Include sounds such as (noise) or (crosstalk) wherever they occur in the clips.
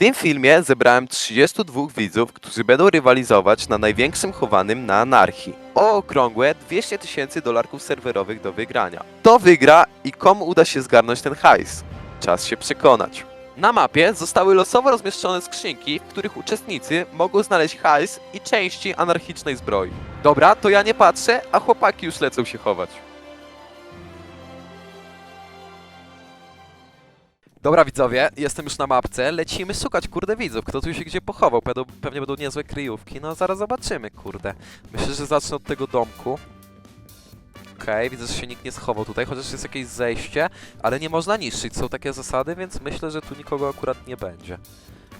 tym filmie zebrałem 32 widzów, którzy będą rywalizować na największym chowanym na anarchii. O okrągłe 200 tysięcy dolarków serwerowych do wygrania. Kto wygra i komu uda się zgarnąć ten hajs? Czas się przekonać. Na mapie zostały losowo rozmieszczone skrzynki, w których uczestnicy mogą znaleźć hajs i części anarchicznej zbroi. Dobra, to ja nie patrzę, a chłopaki już lecą się chować. Dobra widzowie, jestem już na mapce, lecimy szukać kurde widzów, kto tu się gdzie pochował, będą, pewnie będą niezłe kryjówki, no zaraz zobaczymy kurde. Myślę, że zacznę od tego domku. Okej, widzę, że się nikt nie schował tutaj, chociaż jest jakieś zejście, ale nie można niszczyć, są takie zasady, więc myślę, że tu nikogo akurat nie będzie.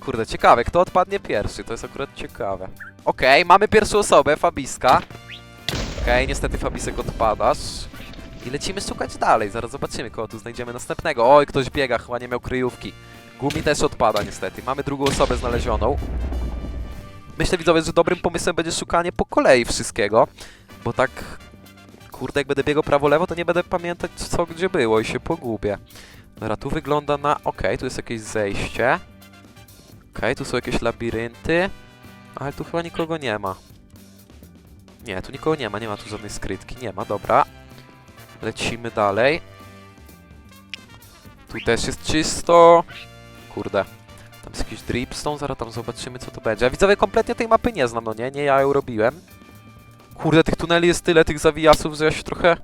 Kurde, ciekawe, kto odpadnie pierwszy, to jest akurat ciekawe. Okej, mamy pierwszą osobę, Fabiska. Okej, niestety Fabisek odpadasz. I lecimy szukać dalej, zaraz zobaczymy, kogo tu znajdziemy następnego. Oj, ktoś biega, chyba nie miał kryjówki. Gumi też odpada niestety. Mamy drugą osobę znalezioną. Myślę, widzowie, że dobrym pomysłem będzie szukanie po kolei wszystkiego, bo tak, kurde, jak będę biegał prawo-lewo, to nie będę pamiętać, co gdzie było i się pogubię. Dobra, tu wygląda na... Okej, tu jest jakieś zejście. Okej, tu są jakieś labirynty, ale tu chyba nikogo nie ma. Nie, tu nikogo nie ma, nie ma tu żadnej skrytki, nie ma, dobra. Lecimy dalej. Tu też jest czysto. Kurde. Tam jest jakiś dripstone, zaraz tam zobaczymy co to będzie. A widzowie kompletnie tej mapy nie znam, no nie? Nie ja ją robiłem. Kurde, tych tuneli jest tyle, tych zawijasów, że ja się trochę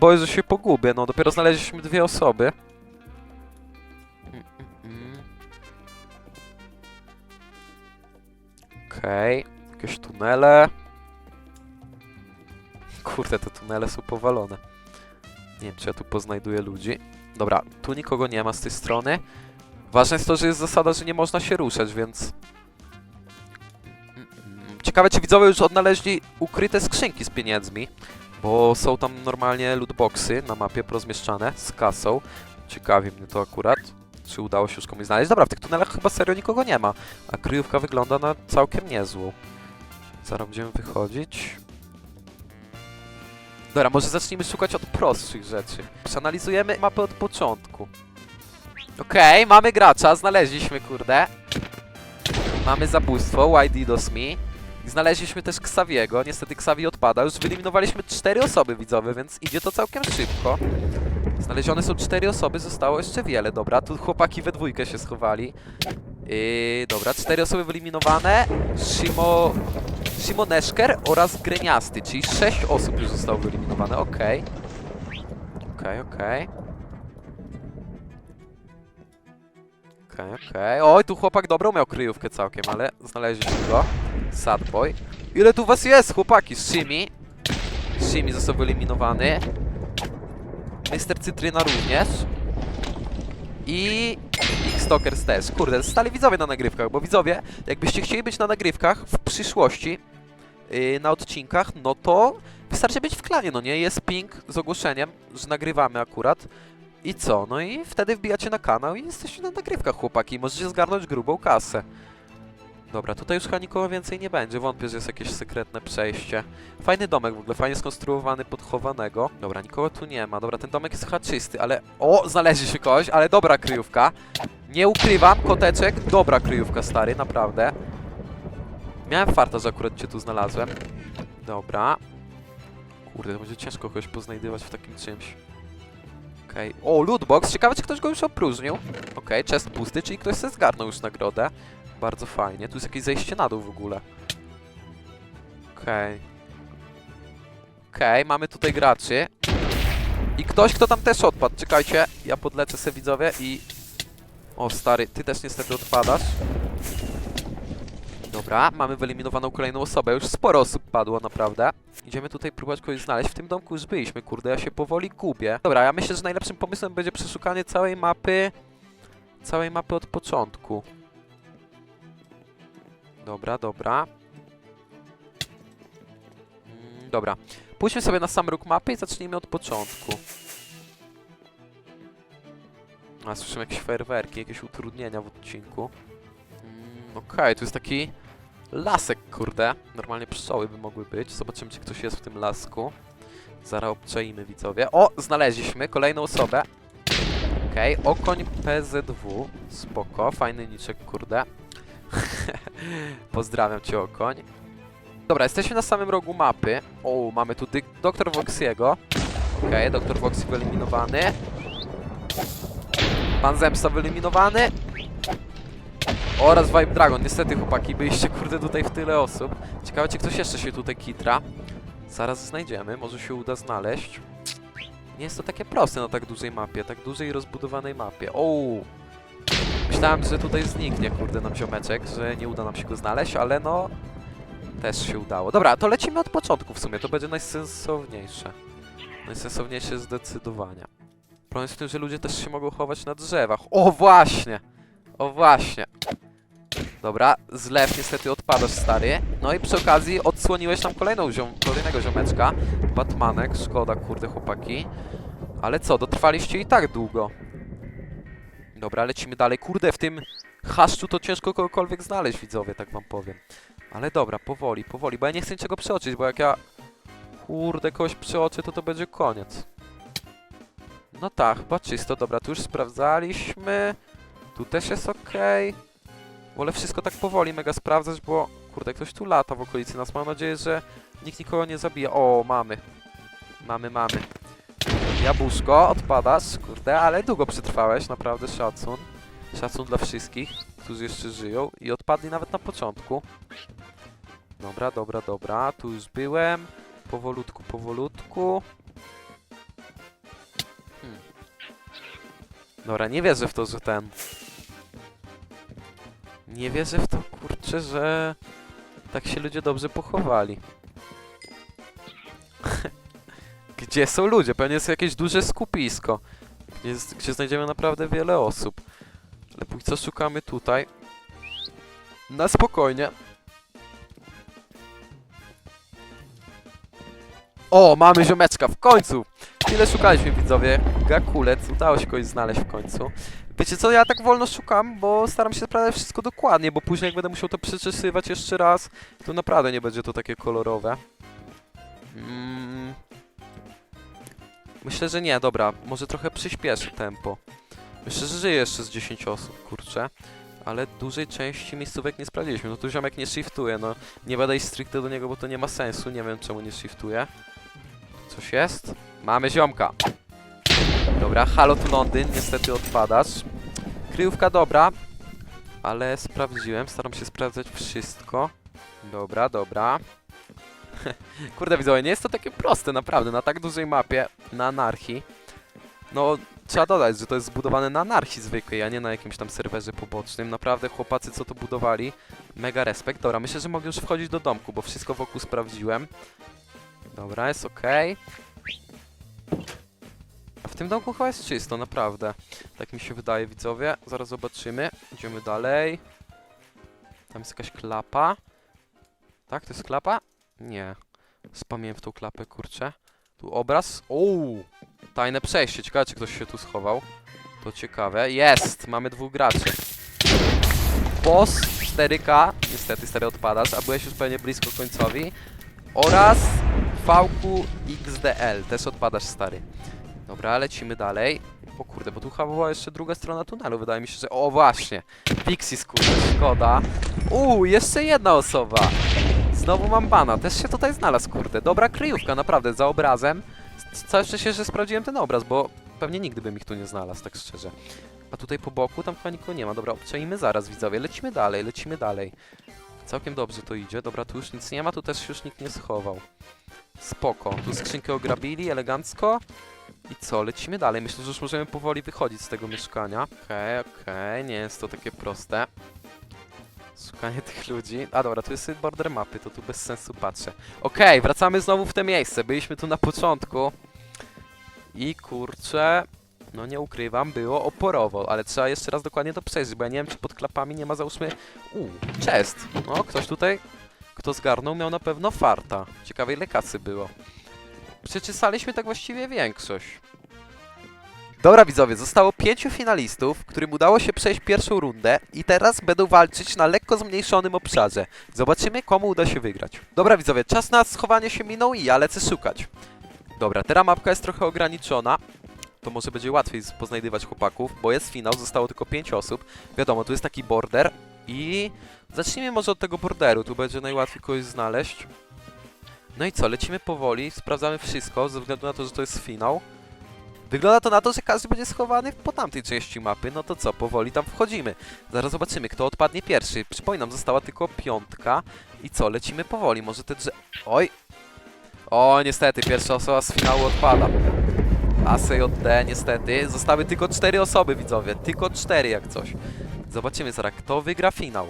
boję, że się pogubię. No, dopiero znaleźliśmy dwie osoby. Okej, jakieś tunele. Kurde, te tunele są powalone. Nie wiem, czy ja tu poznajduję ludzi. Dobra, tu nikogo nie ma z tej strony. Ważne jest to, że jest zasada, że nie można się ruszać, więc... Ciekawe, czy widzowie już odnaleźli ukryte skrzynki z pieniędzmi, bo są tam normalnie lootboxy na mapie rozmieszczane z kasą. Ciekawi mnie to akurat. Czy udało się już komuś znaleźć? Dobra, w tych tunelach chyba serio nikogo nie ma, a kryjówka wygląda na całkiem niezłą. Zaraz będziemy wychodzić. Dobra, może zacznijmy szukać od prostszych rzeczy. Przeanalizujemy mapę od początku. Okej, mamy gracza, znaleźliśmy, kurde. Mamy zabójstwo, YD dos me. I znaleźliśmy też Xaviego, niestety Xavi odpada. Już wyeliminowaliśmy cztery osoby widzowe, więc idzie to całkiem szybko. Znalezione są cztery osoby, zostało jeszcze wiele. Dobra, tu chłopaki we dwójkę się schowali. Yy, dobra, cztery osoby wyeliminowane. Shimo... Shimo Neszker oraz Greniasty, czyli sześć osób już zostało wyeliminowane, okej. Okej, okej. Okej, okej. Oj, tu chłopak dobrą miał kryjówkę całkiem, ale znaleźliśmy go. Sadboy. Ile tu was jest, chłopaki? Shimi. Shimi został wyeliminowany. Mr. Cytryna również. I X-Stalkers też. Kurde, stali widzowie na nagrywkach, bo widzowie, jakbyście chcieli być na nagrywkach w przyszłości, yy, na odcinkach, no to wystarczy być w klanie, no nie? Jest ping z ogłoszeniem, że nagrywamy akurat. I co? No i wtedy wbijacie na kanał i jesteście na nagrywkach, chłopaki. Możecie zgarnąć grubą kasę. Dobra, tutaj już chyba nikogo więcej nie będzie. Wątpię, że jest jakieś sekretne przejście. Fajny domek w ogóle, fajnie skonstruowany pod chowanego. Dobra, nikogo tu nie ma. Dobra, ten domek jest chyba czysty, ale... O, znaleźli się kogoś, ale dobra kryjówka. Nie ukrywam, koteczek, dobra kryjówka, stary, naprawdę. Miałem farta, że akurat cię tu znalazłem. Dobra. Kurde, będzie ciężko kogoś poznajdywać w takim czymś. Okej. O, lootbox. Ciekawe, czy ktoś go już opróżnił. Okej, chest pusty, czyli ktoś sobie zgarnął już nagrodę. Bardzo fajnie. Tu jest jakieś zejście na dół w ogóle. Okej. Okej, mamy tutaj graczy. I ktoś, kto tam też odpadł. Czekajcie, ja podlecę se widzowie i... O, stary, ty też niestety odpadasz. Dobra, mamy wyeliminowaną kolejną osobę. Już sporo osób padło, naprawdę. Idziemy tutaj próbować kogoś znaleźć. W tym domku już byliśmy, kurde, ja się powoli gubię. Dobra, ja myślę, że najlepszym pomysłem będzie przeszukanie całej mapy... Całej mapy od początku. Dobra, dobra. Mm, dobra. Pójdźmy sobie na sam róg mapy i zacznijmy od początku. A, słyszymy jakieś fajerwerki, jakieś utrudnienia w odcinku. Mm, Okej, tu jest taki lasek, kurde. Normalnie pszczoły by mogły być. Zobaczymy, czy ktoś jest w tym lasku. Zaraz obczaimy, widzowie. O, znaleźliśmy kolejną osobę. Okej, okoń PZW. Spoko, fajny niczek, kurde. (laughs) Pozdrawiam cię, okoń. Dobra, jesteśmy na samym rogu mapy. O, mamy tu Dr. Voxiego. Okej, Dr. Voxy wyeliminowany. Pan Zemsta wyeliminowany. Oraz Vibe Dragon. Niestety, chłopaki, byliście kurde tutaj w tyle osób. Ciekawe, czy ktoś jeszcze się tutaj kitra. Zaraz znajdziemy, może się uda znaleźć. Nie jest to takie proste na tak dużej mapie, tak dużej rozbudowanej mapie. O! Myślałem, że tutaj zniknie, kurde, nam ziomeczek, że nie uda nam się go znaleźć, ale no... Też się udało. Dobra, to lecimy od początku w sumie, to będzie najsensowniejsze. Najsensowniejsze zdecydowanie. Problem jest w tym, że ludzie też się mogą chować na drzewach. O, właśnie! O, właśnie! Dobra, zlew niestety odpadasz, stary. No i przy okazji odsłoniłeś nam kolejną ziom kolejnego ziomeczka. Batmanek, szkoda, kurde, chłopaki. Ale co, dotrwaliście i tak długo. Dobra, lecimy dalej. Kurde, w tym chaszczu to ciężko kogokolwiek znaleźć, widzowie, tak wam powiem. Ale dobra, powoli, powoli, bo ja nie chcę niczego przeoczyć, bo jak ja... Kurde, kogoś przeoczę, to to będzie koniec. No tak, chyba czysto. Dobra, tu już sprawdzaliśmy. Tu też jest okej. Wolę wszystko tak powoli mega sprawdzać, bo kurde, ktoś tu lata w okolicy nas. Mam nadzieję, że nikt nikogo nie zabija. O, mamy. Mamy, mamy. Jabłuszko, odpadasz, kurde, ale długo przetrwałeś, naprawdę szacun. Szacun dla wszystkich, którzy jeszcze żyją i odpadli nawet na początku. Dobra, dobra, dobra, tu już byłem. Powolutku, powolutku. Hmm. Dobra, nie wierzę w to, że ten... Nie wierzę w to, kurczę, że tak się ludzie dobrze pochowali. Gdzie są ludzie? Pewnie jest jakieś duże skupisko, gdzie, gdzie znajdziemy naprawdę wiele osób. Ale póki co szukamy tutaj. Na spokojnie. O, mamy ziomeczka, w końcu! Ile szukaliśmy, widzowie? Gakulec, udało się kogoś znaleźć w końcu. Wiecie co, ja tak wolno szukam, bo staram się sprawdzać wszystko dokładnie, bo później jak będę musiał to przeczesywać jeszcze raz, to naprawdę nie będzie to takie kolorowe. Mm. Myślę, że nie, dobra, może trochę przyspieszę tempo. Myślę, że żyje jeszcze z 10 osób, kurczę. Ale dużej części miejscówek nie sprawdziliśmy. No tu ziomek nie shiftuje, no. Nie iść stricte do niego, bo to nie ma sensu. Nie wiem, czemu nie shiftuje. Coś jest? Mamy ziomka. Dobra, halo tu Londyn, niestety odpadasz. Kryjówka dobra, ale sprawdziłem, staram się sprawdzać wszystko. Dobra, dobra. (laughs) Kurde widzowie, nie jest to takie proste, naprawdę, na tak dużej mapie, na anarchii. No, trzeba dodać, że to jest zbudowane na anarchii zwykłej, a nie na jakimś tam serwerze pobocznym. Naprawdę chłopacy, co to budowali, mega respekt. Dobra, myślę, że mogę już wchodzić do domku, bo wszystko wokół sprawdziłem. Dobra, jest ok. A w tym domku chyba jest czysto, naprawdę. Tak mi się wydaje, widzowie. Zaraz zobaczymy. Idziemy dalej. Tam jest jakaś klapa. Tak, to jest klapa? Nie. Spamiłem w tą klapę, kurczę. Tu obraz. Ouu! Tajne przejście. Ciekawe, czy ktoś się tu schował. To ciekawe. Jest! Mamy dwóch graczy. Boss 4K. Niestety, stary odpadasz, a byłeś już pewnie blisko końcowi. Oraz VQ XDL. Też odpadasz, stary. Dobra, lecimy dalej. O kurde, bo tu chyba była jeszcze druga strona tunelu. Wydaje mi się, że... O, właśnie! Pixis, kurde, szkoda. Uuu, jeszcze jedna osoba. Znowu mam bana. Też się tutaj znalazł, kurde. Dobra kryjówka, naprawdę, za obrazem. Całe szczęście, że sprawdziłem ten obraz, bo pewnie nigdy bym ich tu nie znalazł, tak szczerze. A tutaj po boku, tam chyba nikogo nie ma. Dobra, obczajmy zaraz, widzowie. Lecimy dalej, lecimy dalej. Całkiem dobrze to idzie. Dobra, tu już nic nie ma, tu też już nikt nie schował. Spoko. Tu skrzynkę ograbili, elegancko. I co, lecimy dalej. Myślę, że już możemy powoli wychodzić z tego mieszkania. Okej, okej, nie jest to takie proste. Szukanie (laughs) tych ludzi. A dobra, tu jest border mapy, to tu bez sensu patrzę. Okej, wracamy znowu w te miejsce. Byliśmy tu na początku. I kurczę, no nie ukrywam, było oporowo, ale trzeba jeszcze raz dokładnie to przejrzeć, bo ja nie wiem, czy pod klapami nie ma załóżmy... Uuu, chest. No, ktoś tutaj, kto zgarnął, miał na pewno farta. Ciekawej ile kasy było. Przeczesaliśmy tak właściwie większość. Dobra widzowie, zostało pięciu finalistów, którym udało się przejść pierwszą rundę i teraz będą walczyć na lekko zmniejszonym obszarze. Zobaczymy, komu uda się wygrać. Dobra widzowie, czas na schowanie się minął i ja lecę szukać. Dobra, teraz mapka jest trochę ograniczona, to może będzie łatwiej poznajdywać chłopaków, bo jest finał, zostało tylko 5 osób. Wiadomo, tu jest taki border i zacznijmy może od tego borderu, tu będzie najłatwiej kogoś znaleźć. No i co, lecimy powoli, sprawdzamy wszystko, ze względu na to, że to jest finał. Wygląda to na to, że każdy będzie schowany po tamtej części mapy, no to co, powoli tam wchodzimy. Zaraz zobaczymy, kto odpadnie pierwszy. Przypominam, została tylko piątka. I co, lecimy powoli, może te drze... Oj! O, niestety, pierwsza osoba z finału odpada. ASJD, niestety. Zostały tylko cztery osoby, widzowie. Tylko cztery, jak coś. Zobaczymy zaraz, kto wygra finał.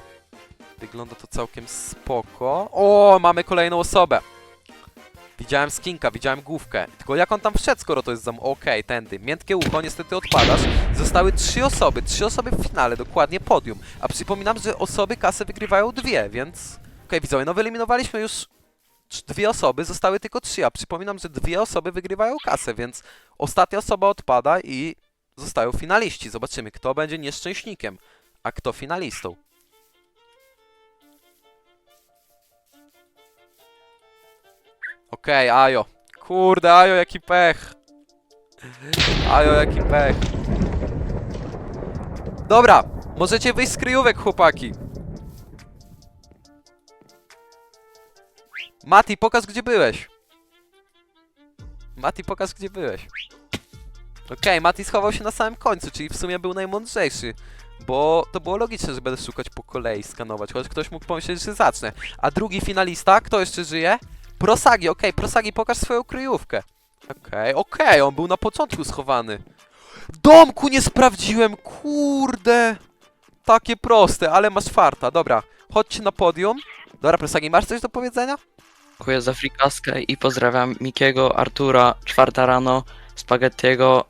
Wygląda to całkiem spoko. O, mamy kolejną osobę. Widziałem skinka, widziałem główkę. Tylko jak on tam wszedł, skoro to jest zam... Okej, tędy. Miętkie ucho, niestety odpadasz. Zostały trzy osoby, trzy osoby w finale, dokładnie podium. A przypominam, że osoby kasę wygrywają dwie, więc... Okej, widzowie, no wyeliminowaliśmy już dwie osoby, zostały tylko trzy, a przypominam, że dwie osoby wygrywają kasę, więc ostatnia osoba odpada i zostają finaliści. Zobaczymy, kto będzie nieszczęśnikiem, a kto finalistą. Okej, Ajo. Kurde, Ajo, jaki pech. Ajo, jaki pech. Dobra, możecie wyjść z kryjówek, chłopaki. Mati, pokaż gdzie byłeś. Mati, pokaż gdzie byłeś. Okej, Mati schował się na samym końcu, czyli w sumie był najmądrzejszy. Bo to było logiczne, że będę szukać po kolei, skanować, chociaż ktoś mógł pomyśleć, że zacznę. A drugi finalista, kto jeszcze żyje? Prosagi, okej, Prosagi, pokaż swoją kryjówkę. Okej, okej, on był na początku schowany. Domku nie sprawdziłem, kurde. Takie proste, ale masz farta. Dobra, chodźcie na podium. Dobra, Prosagi, masz coś do powiedzenia? Dziękuję za frikaskę i pozdrawiam Mikiego, Artura, czwarta rano, Spaghettiego,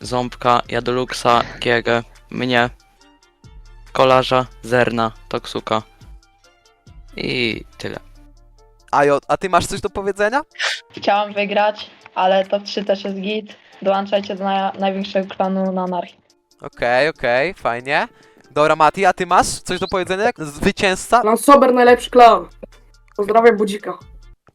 Ząbka, Jadoluxa, Giegę, mnie, Kolarza, Zerna, Toksuka i tyle. Ajo, a ty masz coś do powiedzenia? Chciałam wygrać, ale top 3 też jest git. Dołączajcie do na, największego klanu na anarchii. Okej, okej, fajnie. Dobra, Mati, a ty masz coś do powiedzenia? Zwycięzca? Klan Sober najlepszy klan. Pozdrawiam Budzika.